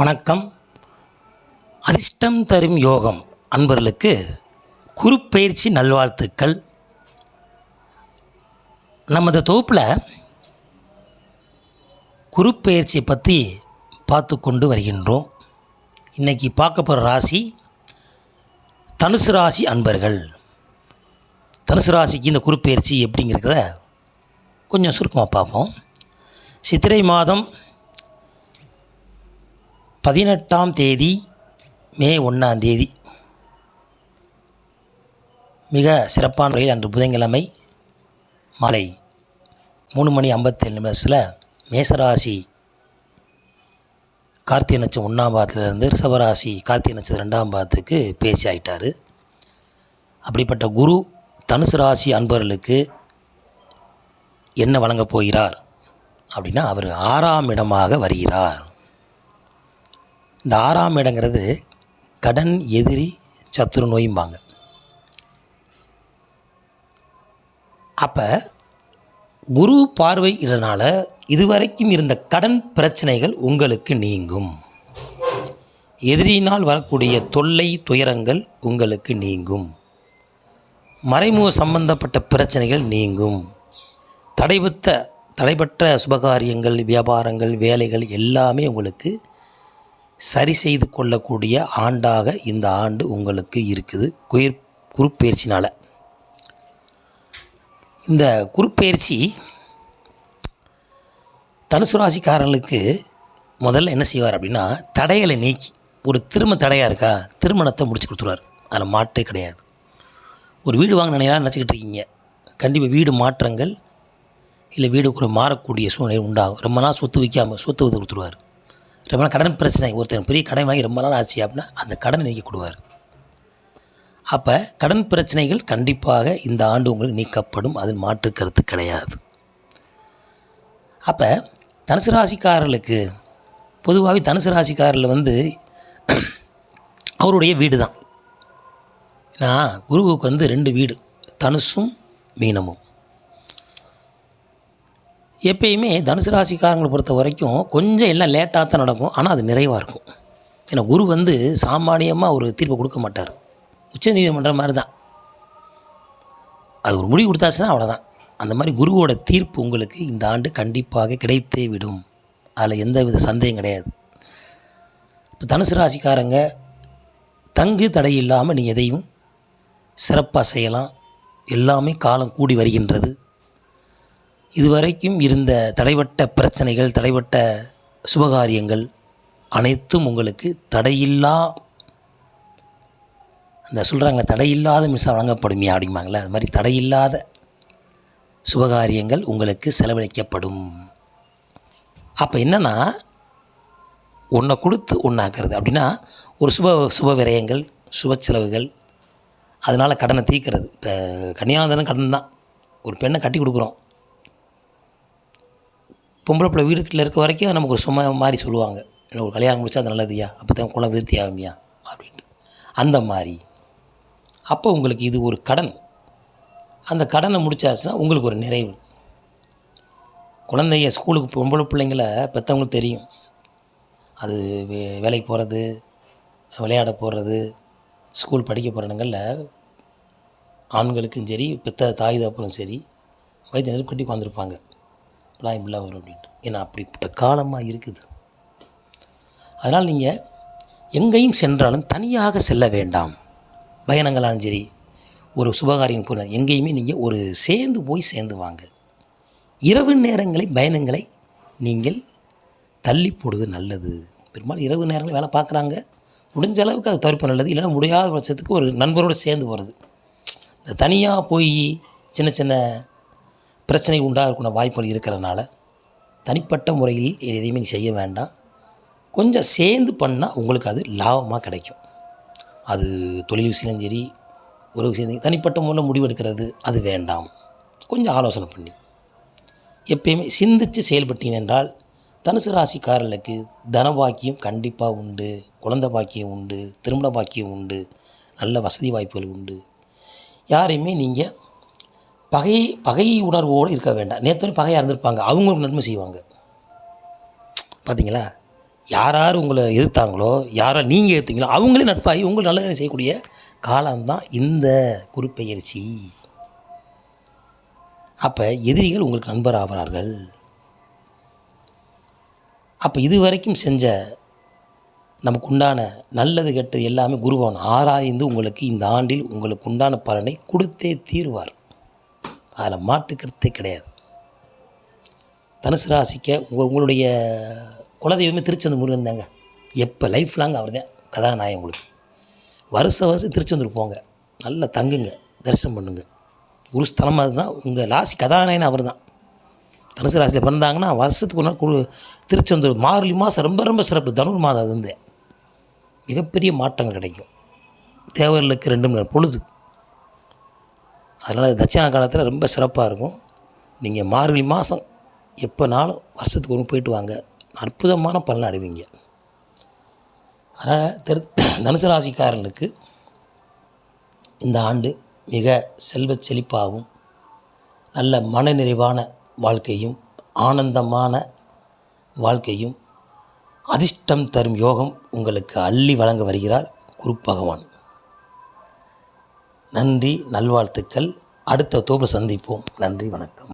வணக்கம். அதிர்ஷ்டம் தரும் யோகம் அன்பர்களுக்கு குருப்பெயர்ச்சி நல்வாழ்த்துக்கள். நமது தொகுப்பில் குருப்பெயர்ச்சியை பற்றி பார்த்து கொண்டு வருகின்றோம். இன்றைக்கி பார்க்க போகிற ராசி தனுசு ராசி அன்பர்கள். தனுசு ராசிக்கு இந்த குருப்பெயர்ச்சி எப்படிங்கிறத கொஞ்சம் சுருக்கமாக பார்ப்போம். சித்திரை மாதம் பதினெட்டாம் தேதி மே ஒன்றாம் தேதி. மிக சிறப்பான முறையில் அன்று புதன்கிழமை மாலை மூணு மணி ஐம்பத்தேழு நிமிஷத்தில் மேசராசி கார்த்திகை நட்சத்திரம் ஒன்றாம் பாதத்துலேருந்து ரிஷபராசி கார்த்திகை நட்சத்திரம் ரெண்டாம் பாதத்துக்கு பேச்சு ஆயிட்டார். அப்படிப்பட்ட குரு தனுசு ராசி அன்பர்களுக்கு என்ன வழங்கப் போகிறார் அப்படின்னா அவர் ஆறாம் இடமாக வருகிறார். இந்த ஆறாம் இடங்கிறது கடன் எதிரி சத்துரு நோயும்பாங்க. அப்போ குரு பார்வை இதனால் இதுவரைக்கும் இருந்த கடன் பிரச்சனைகள் உங்களுக்கு நீங்கும். எதிரியினால் வரக்கூடிய தொல்லை துயரங்கள் உங்களுக்கு நீங்கும். மறைமுக சம்பந்தப்பட்ட பிரச்சனைகள் நீங்கும். தடைபத்த தடைபட்ட சுபகாரியங்கள் வியாபாரங்கள் வேலைகள் எல்லாமே உங்களுக்கு சரி செய்து கொள்ளக்கூடிய ஆண்டாக இந்த ஆண்டு உங்களுக்கு இருக்குது. குயிர் குருப்பெயர்ச்சினால் இந்த குருப்பெயர்ச்சி தனுசு ராசிக்காரர்களுக்கு முதல்ல என்ன செய்வார் அப்படின்னா தடைகளை நீக்கி ஒரு திருமண தடையாக இருக்கா திருமணத்தை முடிச்சு கொடுத்துருவார். அதில் மாற்றே கிடையாது. ஒரு வீடு வாங்க நினைக்கலாம் நினச்சிக்கிட்டு இருக்கீங்க. கண்டிப்பாக வீடு மாற்றங்கள் இல்லை வீடு கூட மாறக்கூடிய சூழ்நிலை உண்டாகும். ரொம்ப நாள் சொத்து வைக்காமல் சொத்து வந்து கொடுத்துருவார். ரொம்ப நாள் கடன் பிரச்சனை. ஒருத்தர் பெரிய கடன் வாங்கி ரொம்ப நாள் ஆச்சு அப்படின்னா அந்த கடனை நீக்கி கொடுவார். அப்போ கடன் பிரச்சனைகள் கண்டிப்பாக இந்த ஆண்டு உங்களுக்கு நீக்கப்படும். அது மாற்று கருத்து கிடையாது. அப்போ தனுசு ராசிக்காரர்களுக்கு பொதுவாகவே தனுசு ராசிக்காரர்கள் வந்து அவருடைய வீடு தான். நான் குருவுக்கு வந்து ரெண்டு வீடு. தனுசும் மீனமும். எப்பயுமே தனுசு ராசிக்காரங்களை பொறுத்த வரைக்கும் கொஞ்சம் எல்லாம் லேட்டாக தான் நடக்கும். ஆனால் அது நிறைவாக இருக்கும். ஏன்னா குரு வந்து சாமானியமாக ஒரு தீர்ப்பு கொடுக்க மாட்டார். உச்சநீதிமன்றம் மாதிரி தான் அது ஒரு முடிவு கொடுத்தாச்சுன்னா அவ்வளோதான் அந்த மாதிரி குருவோட தீர்ப்பு உங்களுக்கு இந்த ஆண்டு கண்டிப்பாக கிடைத்தே விடும். அதில் எந்த வித சந்தேகம் கிடையாது. இப்போ தனுசு ராசிக்காரங்க தங்கு தடை இல்லாமல் நீங்கள் எதையும் சிறப்பாக செய்யலாம். எல்லாமே காலம் கூடி வருகின்றது. இதுவரைக்கும் இருந்த தடைபட்ட பிரச்சனைகள் தடைபட்ட சுபகாரியங்கள் அனைத்தும் உங்களுக்கு தடையில்லா அந்த சொல்கிறாங்க தடையில்லாத மின்சாரம் வழங்கப்படுமையா அப்படிம்பாங்களே அது மாதிரி தடையில்லாத சுபகாரியங்கள் உங்களுக்கு செலவழிக்கப்படும். அப்போ என்னென்னா ஒன்றை கொடுத்து ஒன்றாக்குறது அப்படின்னா ஒரு சுப சுப விரயங்கள் சுப செலவுகள் அதனால் கடனை தீர்க்கிறது. இப்போ கன்னியாதனம் கடன் தான். ஒரு பெண்ணை கட்டி கொடுக்குறோம். பொம்பளை பிள்ளை வீட்டுக்குள்ள இருக்க வரைக்கும் நமக்கு ஒரு சும்மா மாதிரி சொல்லுவாங்க. என்ன ஒரு கல்யாணம் முடிச்சா அது நல்லதுயா? அப்போ தான் குலம் விருத்தி ஆகுமியா? அப்படின்ட்டு. அந்த மாதிரி. அப்போ உங்களுக்கு இது ஒரு கடன். அந்த கடனை முடிச்சாச்சுன்னா உங்களுக்கு ஒரு நிறைவு. குழந்தைய ஸ்கூலுக்கு பொம்பளை பிள்ளைங்கள பெற்றவங்களுக்கு தெரியும். அது வே வேலைக்கு போகிறது விளையாட போகிறது ஸ்கூல் படிக்க போகிறனங்களில் ஆண்களுக்கும் சரி பெத்த தாய் தகப்பனும் சரி வயிற்று நெருக்கட்டி கட்டி உட்காந்துருப்பாங்க இப்படிலாம் இப்படிலாம் வரும் அப்படின்ட்டு. ஏன்னா அப்படிப்பட்ட காலமாக இருக்குது. அதனால் நீங்கள் எங்கேயும் சென்றாலும் தனியாக செல்ல வேண்டாம். பயணங்களாலும் சரி ஒரு சுபகாரியம் போன எங்கேயுமே நீங்கள் ஒரு சேர்ந்து போய் சேர்ந்து வாங்க. இரவு நேரங்களை பயணங்களை நீங்கள் தள்ளி போடுவது நல்லது. பெரும்பாலும் இரவு நேரங்களில் வேலை பார்க்குறாங்க. முடிஞ்ச அளவுக்கு அது தவிர்ப்பு நல்லது. இல்லைன்னா முடியாத பட்சத்துக்கு ஒரு நண்பரோடு சேர்ந்து போகிறது இந்த தனியாக போய் சின்ன சின்ன பிரச்சனை உண்டாகக்கூடிய வாய்ப்புகள் இருக்கிறனால தனிப்பட்ட முறையில் எதையுமே நீ செய்ய வேண்டாம். கொஞ்சம் சேர்ந்து பண்ணால் உங்களுக்கு அது லாபமாக கிடைக்கும். அது தொழில் விஷயம் சரி ஒரு விஷயம் தனிப்பட்ட முறையில் முடிவெடுக்கிறது அது வேண்டாம். கொஞ்சம் ஆலோசனை பண்ணி. எப்பயுமே சிந்தித்து செயல்பட்டீங்க என்றால் தனுசு ராசிக்காரர்களுக்கு தன பாக்கியம் கண்டிப்பாக உண்டு குழந்தை பாக்கியம் உண்டு திருமண பாக்கியம் உண்டு நல்ல வசதி வாய்ப்புகள் உண்டு. யாரையுமே நீங்கள் பகை பகை உணர்வோடு இருக்க வேண்டாம். நேற்று பகையாக இருந்திருப்பாங்க. அவங்களுக்கு நன்மை செய்வாங்க. பார்த்தீங்களா யார் யார் உங்களை எதிர்த்தாங்களோ யாரை நீங்கள் எதிர்த்தீங்களோ அவங்களே நட்பாகி உங்களை நல்லதனை செய்யக்கூடிய காலம்தான் இந்த குறிப்பெயர்ச்சி அப்போ எதிரிகள் உங்களுக்கு நண்பர் ஆகிறார்கள் அப்போ இது வரைக்கும் செஞ்ச நமக்கு உண்டான நல்லது கெட்டது எல்லாமே குருவான் ஆராய்ந்து உங்களுக்கு இந்த ஆண்டில் உங்களுக்கு உண்டான பலனை கொடுத்தே தீருவார். அதில் மாட்டுக்கருத்தே கிடையாது. தனுசு ராசிக்க உங்கள் உங்களுடைய குலதெய்வமே திருச்செந்தூர் முருகன் தாங்க எப்போ லைஃப் லாங் அவர் தான் கதாநாயகன் உங்களுக்கு. வருஷம் வருஷம் திருச்செந்தூர் போங்க. நல்லா தங்குங்க. தரிசனம் பண்ணுங்க. ஒரு ஸ்தலமாக அதுதான். உங்கள் ராசி கதாநாயகன் அவர் தான் தனுசு ராசியில் பிறந்தாங்கன்னா வருஷத்துக்கு ஒரு நாள் திருச்செந்தூர் மார்கழி மாதம் ரொம்ப ரொம்ப சிறப்பு. தனுர் மாதம் அது வந்து. மிகப்பெரிய மாற்றங்கள் கிடைக்கும். தேவர்களுக்கு ரெண்டு மணி நேரம் பொழுது. அதனால் தட்சிணா காலத்தில் ரொம்ப சிறப்பாக இருக்கும். நீங்கள் மார்கழி மாதம் எப்போனாலும் வருஷத்துக்கு ஒன்று போயிட்டு வாங்க. அற்புதமான பலன் அடைவீங்க. அதனால் தெரு தனுசு ராசிக்காரர்களுக்கு இந்த ஆண்டு மிக செல்வ செழிப்பாகவும் நல்ல மனநிறைவான வாழ்க்கையும் ஆனந்தமான வாழ்க்கையும் அதிர்ஷ்டம் தரும் யோகம் உங்களுக்கு அள்ளி வழங்க வருகிறார் குரு பகவான். நன்றி நல்வாழ்த்துக்கள். அடுத்த தோப்பு சந்திப்போம். நன்றி வணக்கம்.